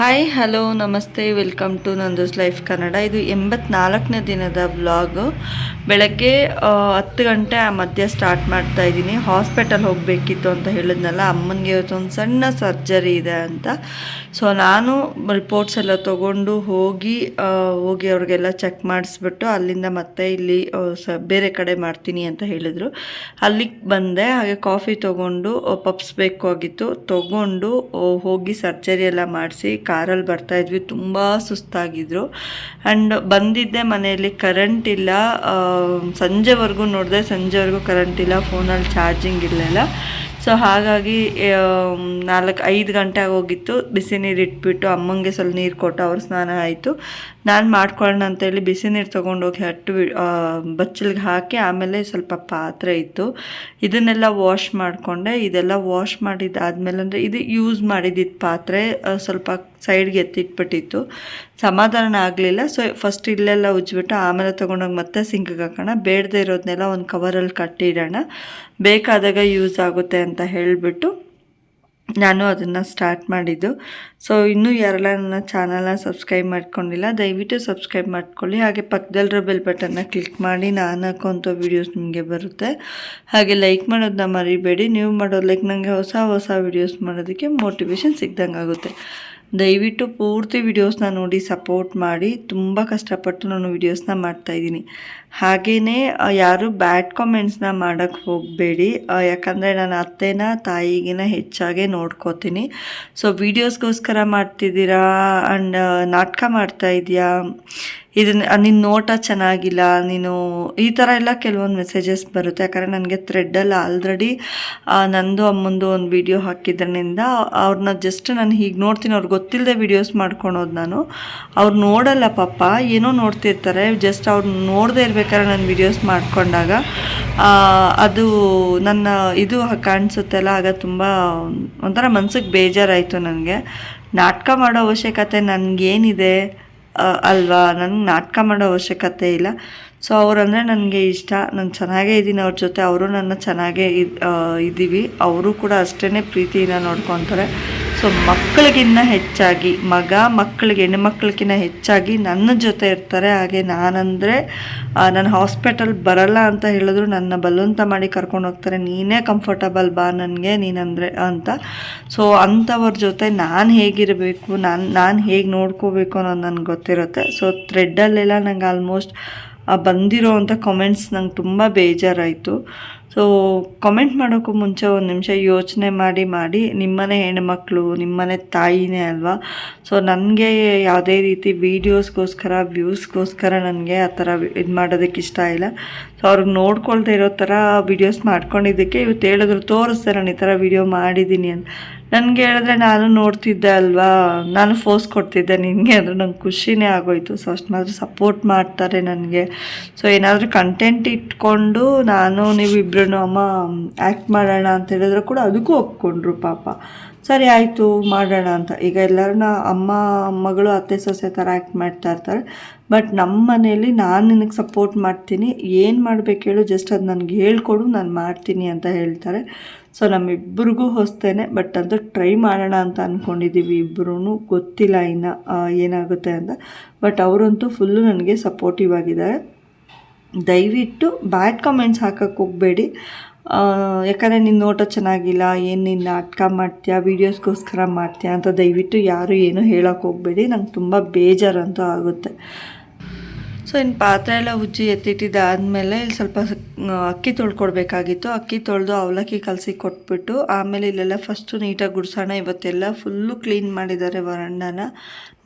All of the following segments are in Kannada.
ಹಾಯ್ ಹಲೋ ನಮಸ್ತೆ welcome to Nandu's life Kannada ಇದು ಎಂಬತ್ನಾಲ್ಕನೇ ದಿನದ ವ್ಲಾಗು ಬೆಳಗ್ಗೆ ಹತ್ತು ಗಂಟೆ ಆ ಮಧ್ಯೆ ಸ್ಟಾರ್ಟ್ ಮಾಡ್ತಾ ಇದ್ದೀನಿ. ಹಾಸ್ಪಿಟಲ್ ಹೋಗಬೇಕಿತ್ತು ಅಂತ ಹೇಳಿದ್ನಲ್ಲ, ಅಮ್ಮನಿಗೆ ಒಂದು ಸಣ್ಣ ಸರ್ಜರಿ ಇದೆ ಅಂತ. ಸೊ ನಾನು ರಿಪೋರ್ಟ್ಸ್ ಎಲ್ಲ ತೊಗೊಂಡು ಹೋಗಿ ಹೋಗಿ ಅವ್ರಿಗೆಲ್ಲ ಚೆಕ್ ಮಾಡಿಸ್ಬಿಟ್ಟು ಅಲ್ಲಿಂದ ಮತ್ತೆ ಇಲ್ಲಿ ಸ, ಬೇರೆ ಕಡೆ ಮಾಡ್ತೀನಿ ಅಂತ ಹೇಳಿದರು. ಅಲ್ಲಿಗೆ ಬಂದೆ, ಹಾಗೆ ಕಾಫಿ ತೊಗೊಂಡು ಪಪ್ಸ್ ಬೇಕಾಗಿತ್ತು. ತೊಗೊಂಡು ಹೋಗಿ ಸರ್ಜರಿ ಎಲ್ಲ ಮಾಡಿಸಿ ಕಾರಲ್ಲಿ ಬರ್ತಾಯಿದ್ವಿ ತುಂಬ ಸುಸ್ತಾಗಿದ್ರು. ಆ್ಯಂಡ್ ಬಂದಿದ್ದೆ ಮನೆಯಲ್ಲಿ ಕರೆಂಟ್ ಇಲ್ಲ. ಸಂಜೆವರೆಗೂ ನೋಡಿದೆ, ಸಂಜೆವರೆಗೂ ಕರೆಂಟ್ ಇಲ್ಲ ಫೋನಲ್ಲಿ ಚಾರ್ಜಿಂಗ್ ಇರಲಿಲ್ಲ. ಸೊ ಹಾಗಾಗಿ ನಾಲ್ಕು, ಐದು ಗಂಟೆ ಆಗೋಗಿತ್ತು. ಬಿಸಿ ನೀರು ಇಟ್ಬಿಟ್ಟು ಅಮ್ಮಂಗೆ ಸ್ವಲ್ಪ ನೀರು ಕೊಟ್ಟು ಅವ್ರ ಸ್ನಾನ ಆಯಿತು. ನಾನು ಮಾಡ್ಕೊಳ್ಳೋಣ ಅಂತೇಳಿ ಬಿಸಿ ನೀರು ತೊಗೊಂಡೋಗಿ ಹಟ್ಟು ಬಚ್ಚಲಿಗೆ ಹಾಕಿ ಆಮೇಲೆ ಸ್ವಲ್ಪ ಪಾತ್ರೆ ಇತ್ತು. ಇದನ್ನೆಲ್ಲ ವಾಶ್ ಮಾಡಿಕೊಂಡೆ. ಇದೆಲ್ಲ ವಾಶ್ ಮಾಡಿದ್ದಾದ್ಮೇಲೆ ಅಂದರೆ ಇದು ಯೂಸ್ ಮಾಡಿದ್ದಿದ್ದು ಪಾತ್ರೆ ಸ್ವಲ್ಪ ಸೈಡ್ಗೆ ಎತ್ತಿಟ್ಬಿಟ್ಟಿತ್ತು. ಸಮಾಧಾನ ಆಗಲಿಲ್ಲ. ಸೊ ಫಸ್ಟ್ ಇಲ್ಲೆಲ್ಲ ಉಜ್ಬಿಟ್ಟು ಆಮೇಲೆ ತೊಗೊಂಡೋಗಿ ಮತ್ತೆ ಸಿಂಕಿಗೆ ಹಾಕೋಣ. ಬೇಡದೇ ಇರೋದನ್ನೆಲ್ಲ ಒಂದು ಕವರಲ್ಲಿ ಕಟ್ಟಿಡೋಣ. ಬೇಕಾದಾಗ ಯೂಸ್ ಆಗುತ್ತೆ ಅಂತ ಹೇಳಿಬಿಟ್ಟು ನಾನು ಅದನ್ನು ಸ್ಟಾರ್ಟ್ ಮಾಡಿದ್ದು. ಸೊ ಇನ್ನೂ ಯಾರೆಲ್ಲ ನನ್ನ ಚಾನಲ್ನ ಸಬ್ಸ್ಕ್ರೈಬ್ ಮಾಡ್ಕೊಂಡಿಲ್ಲ, ದಯವಿಟ್ಟು ಸಬ್ಸ್ಕ್ರೈಬ್ ಮಾಡ್ಕೊಳ್ಳಿ. ಹಾಗೆ ಪಕ್ಕದಲ್ಲಿರೋ ಬೆಲ್ ಬಟನ್ನ ಕ್ಲಿಕ್ ಮಾಡಿ ನಾನು ಹಾಕೋಂಥ ವೀಡಿಯೋಸ್ ನಿಮಗೆ ಬರುತ್ತೆ. ಹಾಗೆ ಲೈಕ್ ಮಾಡೋದನ್ನ ಮರಿಬೇಡಿ. ನೀವು ಮಾಡೋ ಲೈಕ್ ನನಗೆ ಹೊಸ ಹೊಸ ವೀಡಿಯೋಸ್ ಮಾಡೋದಕ್ಕೆ ಮೋಟಿವೇಶನ್ ಸಿಗ್ದಂಗೆ ಆಗುತ್ತೆ ದಯವಿಟ್ಟು ಪೂರ್ತಿ ವಿಡಿಯೋಸ್ನ ನೋಡಿ, ಸಪೋರ್ಟ್ ಮಾಡಿ. ತುಂಬ ಕಷ್ಟಪಟ್ಟು ನಾನು ವಿಡಿಯೋಸ್ನ ಮಾಡ್ತಾಯಿದ್ದೀನಿ ಹಾಗೆಯೇ ಯಾರು ಬ್ಯಾಡ್ ಕಾಮೆಂಟ್ಸ್ನ ಮಾಡೋಕ್ಕೆ ಹೋಗಬೇಡಿ. ಯಾಕಂದರೆ ನಾನು ಅತ್ತೆನ ತಾಯಿಗಿನ ಹೆಚ್ಚಾಗೆ ನೋಡ್ಕೋತೀನಿ. ಸೊ, ವೀಡಿಯೋಸ್ಗೋಸ್ಕರ ಮಾಡ್ತಿದ್ದೀರಾ? ಆ್ಯಂಡ್ ನಾಟಕ ಮಾಡ್ತಾ ಇದೆಯಾ ಇದನ್ನ ನಿನ್ನ ನೋಟ ಚೆನ್ನಾಗಿಲ್ಲ, ನೀನು ಈ ಥರ ಎಲ್ಲ ಕೆಲವೊಂದು ಮೆಸೇಜಸ್ ಬರುತ್ತೆ. ಯಾಕಂದರೆ ನನಗೆ ಥ್ರೆಡ್ಡಲ್ಲಿ ಆಲ್ರೆಡಿ ನಂದು ಅಮ್ಮಂದು ಒಂದು ವಿಡಿಯೋ ಹಾಕಿದ್ರಿಂದ ಅವ್ರನ್ನ ಜಸ್ಟ್ ನಾನು ಹೀಗೆ ನೋಡ್ತೀನಿ. ಅವ್ರಿಗೆ ಗೊತ್ತಿಲ್ಲದೆ ವಿಡಿಯೋಸ್ ಮಾಡ್ಕೊಳೋದು ನಾನು. ಅವ್ರು ನೋಡಲ್ಲ ಪಾಪ, ಏನೋ ನೋಡ್ತಿರ್ತಾರೆ. ಜಸ್ಟ್ ಅವ್ರು ನೋಡದೇ ಇರ್ಬೇಕಾದ್ರೆ ನಾನು ವಿಡಿಯೋಸ್ ಮಾಡಿಕೊಂಡಾಗ ಅದು ನನ್ನ ಇದು ಕಾಣಿಸುತ್ತಲ್ಲ, ಆಗ ತುಂಬ ಒಂಥರ ಮನ್ಸಿಗೆ ಬೇಜಾರಾಯಿತು ನನಗೆ. ನಾಟಕ ಮಾಡೋ ಅವಶ್ಯಕತೆ ನನಗೇನಿದೆ? ಅಲ್ವಾ? ನನಗೆ ನಾಟಕ ಮಾಡೋ ಅವಶ್ಯಕತೆ ಇಲ್ಲ. ಸೊ ಅವರಂದರೆ ನನಗೆ ಇಷ್ಟ. ನಾನು ಚೆನ್ನಾಗೇ ಇದ್ದೀನಿ ಅವ್ರ ಜೊತೆ. ಅವರು ನನ್ನ ಚೆನ್ನಾಗೇ ಇದ್ ಇದ್ದೀವಿ. ಅವರು ಕೂಡ ಅಷ್ಟೇ ಪ್ರೀತಿಯಿಂದ ನೋಡ್ಕೊತಾರೆ. ಸೊ ಮಕ್ಕಳಿಗಿನ್ನ ಹೆಚ್ಚಾಗಿ, ಮಗ ಮಕ್ಕಳಿಗೆ ಹೆಣ್ಣುಮಕ್ಳಿಗಿನ್ನ ಹೆಚ್ಚಾಗಿ ನನ್ನ ಜೊತೆ ಇರ್ತಾರೆ. ಹಾಗೆ ನಾನಂದರೆ ನಾನು ಹಾಸ್ಪಿಟಲ್ ಬರಲ್ಲ ಅಂತ ಹೇಳಿದ್ರು ನನ್ನ ಬಲವಂತ ಮಾಡಿ ಕರ್ಕೊಂಡು ಹೋಗ್ತಾರೆ. ನೀನೇ ಕಂಫರ್ಟಬಲ್ ಬಾ ನನಗೆ, ನೀನಂದರೆ ಅಂತ. ಸೊ ಅಂಥವ್ರ ಜೊತೆ ನಾನು ಹೇಗಿರಬೇಕು, ನಾನು ನಾನು ಹೇಗೆ ನೋಡ್ಕೋಬೇಕು ಅನ್ನೋದು ನನಗೆ ಗೊತ್ತಿರುತ್ತೆ. ಸೊ ಥ್ರೆಡ್ಡಲ್ಲೆಲ್ಲ ನಂಗೆ ಆಲ್ಮೋಸ್ಟ್ ಬಂದಿರೋ ಅಂಥ ಕಮೆಂಟ್ಸ್ ನಂಗೆ ತುಂಬ ಬೇಜಾರಾಯಿತು. ಸೊ ಕಮೆಂಟ್ ಮಾಡೋಕ್ಕೂ ಮುಂಚೆ ಒಂದು ನಿಮಿಷ ಯೋಚನೆ ಮಾಡಿ ಮಾಡಿ. ನಿಮ್ಮನೆ ಹೆಣ್ಮಕ್ಳು, ನಿಮ್ಮನೆ ತಾಯಿನೇ ಅಲ್ವಾ? ಸೊ ನನಗೆ ಯಾವುದೇ ರೀತಿ ವೀಡಿಯೋಸ್ಗೋಸ್ಕರ ವ್ಯೂಸ್ಗೋಸ್ಕರ ನನಗೆ ಆ ಥರ ಇದು ಮಾಡೋದಕ್ಕೆ ಇಷ್ಟ ಇಲ್ಲ. ಸೊ ಅವ್ರಿಗೆ ನೋಡ್ಕೊಳ್ತಾ ಇರೋ ಥರ ವೀಡಿಯೋಸ್ ಮಾಡ್ಕೊಂಡಿದ್ದಕ್ಕೆ ಇವತ್ತು ಹೇಳಿದ್ರು ತೋರಿಸ್ದೆ ನಾನು ಈ ಥರ ವೀಡಿಯೋ ಮಾಡಿದ್ದೀನಿ ಅಂತ. ನನಗೆ ಹೇಳಿದ್ರೆ, ನಾನು ನೋಡ್ತಿದ್ದೆ ಅಲ್ವಾ? ನಾನು ಫೋರ್ಸ್ ಕೊಡ್ತಿದ್ದೆ ನಿನಗೆ. ಅಂದರೆ ನಂಗೆ ಖುಷಿನೇ ಆಗೋಯ್ತು. ಸೊ ಅಷ್ಟು ಮಾತ್ರ ಸಪೋರ್ಟ್ ಮಾಡ್ತಾರೆ ನನಗೆ. ಸೊ ಏನಾದರೂ ಕಂಟೆಂಟ್ ಇಟ್ಕೊಂಡು ನಾನು ನೀವಿಬ್ರು ಅಮ್ಮ ಆ್ಯಕ್ಟ್ ಮಾಡೋಣ ಅಂತ ಹೇಳಿದ್ರು ಕೂಡ ಅದಕ್ಕೂ ಒಪ್ಕೊಂಡ್ರು ಪಾಪ. ಸರಿ, ಆಯಿತು, ಮಾಡೋಣ ಅಂತ. ಈಗ ಎಲ್ಲರನ್ನ ಅಮ್ಮ, ಮಗಳು, ಅತ್ತೆ, ಸೊಸೆ ಥರ ಆ್ಯಕ್ಟ್ ಮಾಡ್ತಾ ಇರ್ತಾರೆ. ಬಟ್ ನಮ್ಮ ಮನೇಲಿ ನಾನು ನಿನಗೆ ಸಪೋರ್ಟ್ ಮಾಡ್ತೀನಿ. ಏನು ಮಾಡ್ಬೇಕು ಹೇಳು ಜಸ್ಟ್ ಅದು ನನಗೆ ಹೇಳ್ಕೊಡು, ನಾನು ಮಾಡ್ತೀನಿ ಅಂತ ಹೇಳ್ತಾರೆ. ಸೊ ನಮ್ಮಿಬ್ಬರಿಗೂ ಹೊಸ್ತೇನೆ. ಬಟ್ ಅಂತೂ ಟ್ರೈ ಮಾಡೋಣ ಅಂತ ಅಂದ್ಕೊಂಡಿದ್ದೀವಿ ಇಬ್ಬರೂ ಗೊತ್ತಿಲ್ಲ ಇನ್ನು ಏನಾಗುತ್ತೆ ಅಂತ. ಬಟ್ ಅವರಂತೂ ಫುಲ್ಲು ನನಗೆ ಸಪೋರ್ಟಿವ್ ಆಗಿದ್ದಾರೆ. ದಯವಿಟ್ಟು ಬ್ಯಾಡ್ ಕಮೆಂಟ್ಸ್ ಹಾಕಕ್ಕೆ ಹೋಗಬೇಡಿ. ಯಾಕಂದರೆ ನಿನ್ನ ನೋಟ ಚೆನ್ನಾಗಿಲ್ಲ, ಏನು ನಿನ್ನ ನಾಟಕ ಮಾಡ್ತೀಯಾ, ವೀಡಿಯೋಸ್ಗೋಸ್ಕರ ಮಾಡ್ತೀಯಾ ಅಂತ ದಯವಿಟ್ಟು ಯಾರು ಏನೂ ಹೇಳೋಕ್ಕೆ ಹೋಗಬೇಡಿ. ನಂಗೆ ತುಂಬ ಬೇಜಾರಂತೂ ಆಗುತ್ತೆ. ಸೊ ಇನ್ನು ಪಾತ್ರೆ ಎಲ್ಲ ಉಜ್ಜಿ ಎತ್ತಿಟ್ಟಿದ್ದಾದಮೇಲೆ ಇಲ್ಲಿ ಸ್ವಲ್ಪ ಅಕ್ಕಿ ತೊಳ್ಕೊಡ್ಬೇಕಾಗಿತ್ತು. ಅಕ್ಕಿ ತೊಳೆದು ಅವಲಕ್ಕಿ ಕಲಸಿ ಕೊಟ್ಬಿಟ್ಟು ಆಮೇಲೆ ಇಲ್ಲೆಲ್ಲ ಫಸ್ಟು ನೀಟಾಗಿ ಗುಡಿಸೋಣ. ಇವತ್ತೆಲ್ಲ ಫುಲ್ಲು ಕ್ಲೀನ್ ಮಾಡಿದ್ದಾರೆ ವರಂಡನ.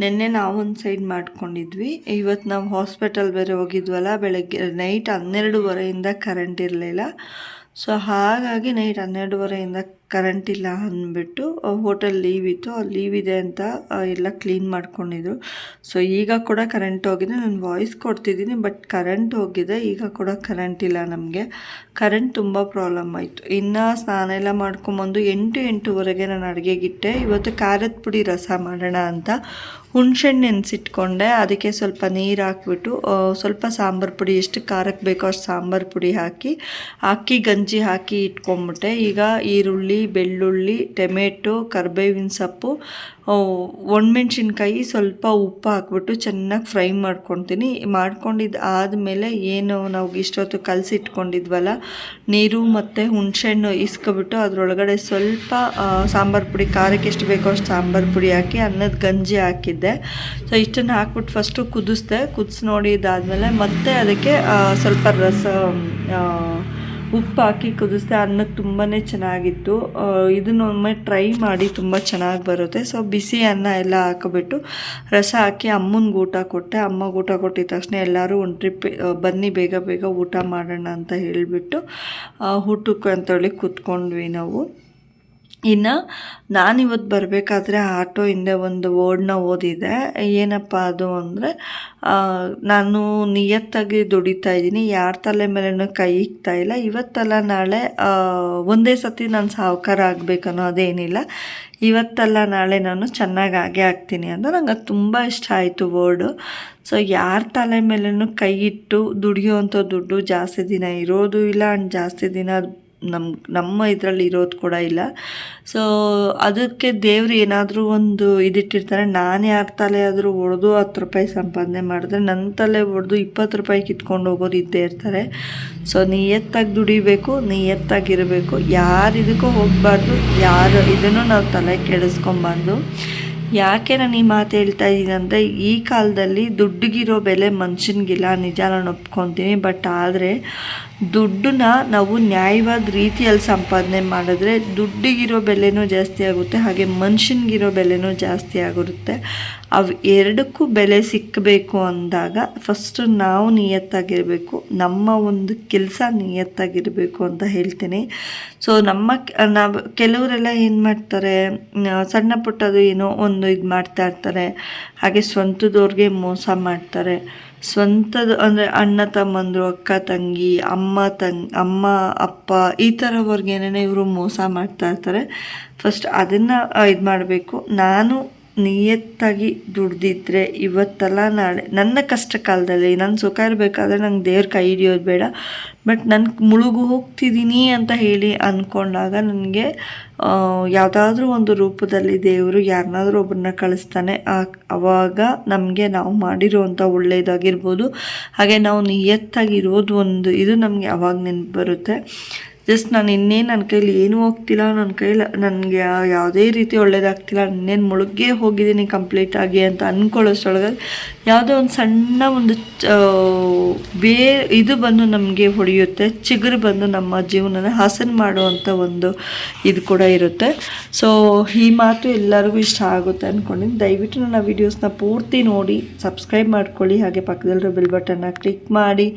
ನಿನ್ನೆ ನಾವು ಒಂದು ಸೈಡ್ ಮಾಡ್ಕೊಂಡಿದ್ವಿ. ಇವತ್ತು ನಾವು ಹಾಸ್ಪಿಟಲ್ ಬೇರೆ ಹೋಗಿದ್ವಲ್ಲ, ಬೆಳಗ್ಗೆ ನೈಟ್ ಹನ್ನೆರಡುವರೆಯಿಂದ ಕರೆಂಟ್ ಇರಲಿಲ್ಲ. ಸೊ ಹಾಗಾಗಿ ನೈಟ್ ಹನ್ನೆರಡುವರೆಯಿಂದ ಕರೆಂಟ್ ಇಲ್ಲ ಅಂದ್ಬಿಟ್ಟು ಹೋಟೆಲ್ ಲೀವ್ ಇತ್ತು. ಆ ಲೀವ್ ಇದೆ ಅಂತ ಎಲ್ಲ ಕ್ಲೀನ್ ಮಾಡ್ಕೊಂಡಿದ್ರು. ಸೊ ಈಗ ಕೂಡ ಕರೆಂಟ್ ಹೋಗಿದೆ. ನಾನು ವಾಯ್ಸ್ ಕೊಡ್ತಿದ್ದೀನಿ ಬಟ್ ಕರೆಂಟ್ ಹೋಗಿದೆ. ಈಗ ಕೂಡ ಕರೆಂಟ್ ಇಲ್ಲ ನಮಗೆ. ಕರೆಂಟ್ ತುಂಬ ಪ್ರಾಬ್ಲಮ್ ಆಯಿತು. ಇನ್ನು ಸ್ನಾನ ಎಲ್ಲ ಮಾಡ್ಕೊಂಬಂದು ಎಂಟು ಎಂಟುವರೆಗೆ ನಾನು ಅಡುಗೆಗಿಟ್ಟೆ ಇವತ್ತು ಖಾರದ ಪುಡಿ ರಸ ಮಾಡೋಣ ಅಂತ ಹುಣ್ಸೆಣ್ಣು ನೆನೆಸಿಟ್ಕೊಂಡೆ. ಅದಕ್ಕೆ ಸ್ವಲ್ಪ ನೀರು ಹಾಕ್ಬಿಟ್ಟು ಸ್ವಲ್ಪ ಸಾಂಬಾರು ಪುಡಿ, ಎಷ್ಟು ಖಾರಕ್ಕೆ ಬೇಕೋ ಅಷ್ಟು ಸಾಂಬಾರು ಪುಡಿ ಹಾಕಿ, ಅಕ್ಕಿ ಗಂಜಿ ಹಾಕಿ ಇಟ್ಕೊಂಬಿಟ್ಟೆ. ಈಗ ಈರುಳ್ಳಿ ಈರುಳ್ಳಿ ಬೆಳ್ಳುಳ್ಳಿ, ಟೊಮೆಟೊ, ಕರ್ಬೇವಿನ ಸೊಪ್ಪು ಒಣಮೆಣ್ಸಿನ್ಕಾಯಿ ಸ್ವಲ್ಪ ಉಪ್ಪು ಹಾಕ್ಬಿಟ್ಟು ಚೆನ್ನಾಗಿ ಫ್ರೈ ಮಾಡ್ಕೊತೀನಿ ಮಾಡ್ಕೊಂಡಿದ್ದು ಆದಮೇಲೆ ಏನು ನಾವು ಇಷ್ಟೊತ್ತು ಕಲಸಿಟ್ಕೊಂಡಿದ್ವಲ್ಲ, ನೀರು ಮತ್ತು ಹುಣಸೆಹಣ್ಣು ಇಸ್ಕೊಬಿಟ್ಟು ಅದರೊಳಗಡೆ ಸ್ವಲ್ಪ ಸಾಂಬಾರು ಪುಡಿ, ಖಾರಕ್ಕೆ ಎಷ್ಟು ಬೇಕೋ ಅಷ್ಟು ಸಾಂಬಾರು ಪುಡಿ ಹಾಕಿ, ಅನ್ನದ ಗಂಜಿ ಹಾಕಿದ್ದೆ. ಸೊ ಇಷ್ಟನ್ನು ಹಾಕ್ಬಿಟ್ಟು ಫಸ್ಟು ಕುದಿಸ್ದೆ. ಕುದಿಸಿ ನೋಡಿದಾದ್ಮೇಲೆ ಮತ್ತೆ ಅದಕ್ಕೆ ಸ್ವಲ್ಪ ರಸ ಉಪ್ಪು ಹಾಕಿ ಕುದಿಸ್ದೆ ಅನ್ನಕ್ಕೆ ತುಂಬಾ ಚೆನ್ನಾಗಿತ್ತು. ಇದನ್ನೊಮ್ಮೆ ಟ್ರೈ ಮಾಡಿ ತುಂಬ ಚೆನ್ನಾಗಿ ಬರುತ್ತೆ. ಸೊ ಬಿಸಿ ಅನ್ನ ಎಲ್ಲ ಹಾಕಿಬಿಟ್ಟು ರಸ ಹಾಕಿ ಅಮ್ಮನಿಗೆ ಊಟ ಕೊಟ್ಟೆ. ಅಮ್ಮಗೆ ಊಟ ಕೊಟ್ಟಿದ ತಕ್ಷಣ ಎಲ್ಲರೂ ಒಂದು ಟ್ರಿಪ್ ಬನ್ನಿ, ಬೇಗ ಬೇಗ ಊಟ ಮಾಡೋಣ ಅಂತ ಹೇಳಿಬಿಟ್ಟು ಊಟಕ್ಕೆ ಅಂತೇಳಿ ಕೂತ್ಕೊಂಡ್ವಿ ನಾವು. ಇನ್ನು ನಾನಿವತ್ತು ಬರಬೇಕಾದ್ರೆ ಆಟೋ ಹಿಂದೆ ಒಂದು ವರ್ಡ್ನ ಓದಿದೆ. ಏನಪ್ಪ ಅದು ಅಂದರೆ ನಾನು ನಿಯತ್ತಾಗಿ ದುಡಿತಾ ಇದ್ದೀನಿ. ಯಾರ ತಲೆ ಮೇಲೂ ಕೈ ಇಕ್ತಾ ಇಲ್ಲ. ಇವತ್ತಲ್ಲ ನಾಳೆ ಒಂದೇ ಸತಿ ನಾನು ಸಾಹುಕಾರ ಆಗಬೇಕನ್ನೋ ಅದೇನಿಲ್ಲ. ಇವತ್ತಲ್ಲ ನಾಳೆ ನಾನು ಚೆನ್ನಾಗಿ ಆಗೇ ಆಗ್ತೀನಿ ಅಂತ ನಂಗೆ ಅದು ತುಂಬ ಇಷ್ಟ ಆಯಿತು ವರ್ಡು ಸೊ ಯಾರ ತಲೆ ಮೇಲೂ ಕೈ ಇಟ್ಟು ದುಡಿಯೋವಂಥ ದುಡ್ಡು ಜಾಸ್ತಿ ದಿನ ಇರೋದು ಇಲ್ಲ. ಆ್ಯಂಡ್ ಜಾಸ್ತಿ ದಿನ ನಮ್ಮ ನಮ್ಮ ಇದರಲ್ಲಿ ಇರೋದು ಕೂಡ ಇಲ್ಲ. ಸೊ ಅದಕ್ಕೆ ದೇವರು ಏನಾದರೂ ಒಂದು ಇದಿಟ್ಟಿರ್ತಾರೆ. ನಾನು ಯಾರ ತಲೆ ಆದರೂ ಹೊಡೆದು ಹತ್ತು ರೂಪಾಯಿ ಸಂಪಾದನೆ ಮಾಡಿದ್ರೆ ನನ್ನ ತಲೆ ಹೊಡೆದು ಇಪ್ಪತ್ತು ರೂಪಾಯಿ ಕಿತ್ಕೊಂಡು ಹೋಗೋರು ಇದ್ದೇ ಇರ್ತಾರೆ. ಸೊ ನಿಯತ್ತಾಗಿ ದುಡಿಬೇಕು ನಿಯತ್ತಾಗಿರಬೇಕು ಯಾರು ಇದಕ್ಕೂ ಹೋಗಬಾರ್ದು, ಯಾರು ಇದನ್ನು ನಾವು ತಲೆ ಕೆಡಿಸ್ಕೊಬಾರ್ದು. ಯಾಕೆ ನಾನು ಈ ಮಾತು ಹೇಳ್ತಾ ಇದ್ದೀನಿ ಅಂದರೆ, ಈ ಕಾಲದಲ್ಲಿ ದುಡ್ಡಿಗಿರೋ ಬೆಲೆ ಮನುಷ್ಯನಿಗಿಲ್ಲ, ನಿಜ ನಾನು ಒಪ್ಕೊತೀನಿ, ಬಟ್ ಆದರೆ ದುಡ್ಡನ್ನ ನಾವು ನ್ಯಾಯವಾದ ರೀತಿಯಲ್ಲಿ ಸಂಪಾದನೆ ಮಾಡಿದ್ರೆ ದುಡ್ಡಿಗಿರೋ ಬೆಲೆನೂ ಜಾಸ್ತಿ ಆಗುತ್ತೆ, ಹಾಗೆ ಮನುಷ್ಯನಿಗಿರೋ ಬೆಲೆನೂ ಜಾಸ್ತಿ ಆಗಿರುತ್ತೆ ಅವು ಎರಡಕ್ಕೂ ಬೆಲೆ ಸಿಕ್ಕಬೇಕು ಅಂದಾಗ ಫಸ್ಟು ನಾವು ನಿಯತ್ತಾಗಿರಬೇಕು, ನಮ್ಮ ಒಂದು ಕೆಲಸ ನಿಯತ್ತಾಗಿರಬೇಕು ಅಂತ ಹೇಳ್ತೀನಿ. ಸೊ ನಮ್ಮ ನಾವು ಕೆಲವರೆಲ್ಲ ಏನು ಮಾಡ್ತಾರೆ ಸಣ್ಣ ಪುಟ್ಟದು ಏನೋ ಒಂದು ಇದು ಮಾಡ್ತಾ ಇರ್ತಾರೆ, ಹಾಗೆ ಸ್ವಂತದವ್ರಿಗೆ ಮೋಸ ಮಾಡ್ತಾರೆ. ಸ್ವಂತದ ಅಂದರೆ ಅಣ್ಣ ತಮ್ಮಂದರು, ಅಕ್ಕ ತಂಗಿ, ಅಮ್ಮ ತಂಗ್ ಅಮ್ಮ, ಅಪ್ಪ ಈ ಥರವ್ರಿಗೇನೇ ಇವರು ಮೋಸ ಮಾಡ್ತಾ ಇರ್ತಾರೆ. ಫಸ್ಟ್ ಅದನ್ನು ಇದು ಮಾಡಬೇಕು. ನಾನು ನಿಯತ್ತಾಗಿ ದುಡ್ದಿದ್ರೆ ಇವತ್ತಲ್ಲ ನಾಳೆ. ನನ್ನ ಕಷ್ಟ ಕಾಲದಲ್ಲಿ ನನ್ನ ಸುಖ ಇರಬೇಕಾದ್ರೆ ನಂಗೆ ದೇವ್ರ ಕೈ ಹಿಡಿಯೋದು ಬೇಡ. ಬಟ್ ನನ್ನ ಮುಳುಗು ಹೋಗ್ತಿದ್ದೀನಿ ಅಂತ ಹೇಳಿ ಅಂದ್ಕೊಂಡಾಗ ನನಗೆ ಯಾವುದಾದ್ರೂ ಒಂದು ರೂಪದಲ್ಲಿ ದೇವರು ಯಾರನ್ನಾದ್ರೂ ಒಬ್ಬರನ್ನ ಕಳಿಸ್ತಾನೆ. ಆ ಆವಾಗ ನಮಗೆ ನಾವು ಮಾಡಿರುವಂಥ ಒಳ್ಳೆಯದಾಗಿರ್ಬೋದು ಹಾಗೆ ನಾವು ನಿಯತ್ತಾಗಿರೋದು ಒಂದು ಇದು ನಮಗೆ ಅವಾಗ ನೆನಪು ಬರುತ್ತೆ. ಜಸ್ಟ್ ನಾನು ಇನ್ನೇನು ನನ್ನ ಕೈಲಿ ಏನೂ ಹೋಗ್ತಿಲ್ಲ ನನ್ನ ಕೈಲಿ, ನನಗೆ ಯಾವುದೇ ರೀತಿ ಒಳ್ಳೇದಾಗ್ತಿಲ್ಲ, ಇನ್ನೇನು ಮುಳುಗೇ ಹೋಗಿದ್ದೀನಿ ಕಂಪ್ಲೀಟಾಗಿ ಅಂತ ಅಂದ್ಕೊಳ್ಳೋಷ್ಟೊಳಗೆ ಯಾವುದೋ ಒಂದು ಸಣ್ಣ ಒಂದು ಬೇ ಇದು ಬಂದು ನಮಗೆ ಹೊಡೆಯುತ್ತೆ, ಚಿಗುರು ಬಂದು ನಮ್ಮ ಜೀವನನ ಹಾಸನ ಮಾಡುವಂಥ ಒಂದು ಇದು ಕೂಡ ಇರುತ್ತೆ. ಸೊ ಈ ಮಾತು ಎಲ್ಲರಿಗೂ ಇಷ್ಟ ಆಗುತ್ತೆ ಅಂದ್ಕೊಂಡಿದ್ದೀನಿ ದಯವಿಟ್ಟು ನನ್ನ ವೀಡಿಯೋಸ್ನ ಪೂರ್ತಿ ನೋಡಿ ಸಬ್ಸ್ಕ್ರೈಬ್ ಮಾಡ್ಕೊಳ್ಳಿ, ಹಾಗೆ ಪಕ್ಕದಲ್ಲಿರೋ ಬೆಲ್ ಬಟನ್ನ ಕ್ಲಿಕ್ ಮಾಡಿ.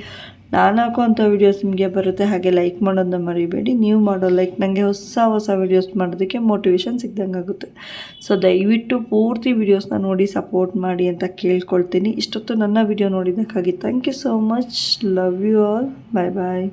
ನಾನು ಹಾಕುವಂಥ ವೀಡಿಯೋಸ್ ನಿಮಗೆ ಬರುತ್ತೆ, ಹಾಗೆ ಲೈಕ್ ಮಾಡೋದನ್ನ ಮರಿಬೇಡಿ. ನೀವು ಮಾಡೋ ಲೈಕ್ ನನಗೆ ಹೊಸ ಹೊಸ ವೀಡಿಯೋಸ್ ಮಾಡೋದಕ್ಕೆ ಮೋಟಿವೇಶನ್ ಸಿಗ್ದಂಗೆ ಆಗುತ್ತೆ. ಸೊ ದಯವಿಟ್ಟು ಪೂರ್ತಿ ವೀಡಿಯೋಸ್ನ ನೋಡಿ ಸಪೋರ್ಟ್ ಮಾಡಿ ಅಂತ ಕೇಳ್ಕೊಳ್ತೀನಿ. ಇಷ್ಟೊತ್ತು ನನ್ನ video ನೋಡಿದ್ದಕ್ಕಾಗಿ thank you so much love you all bye bye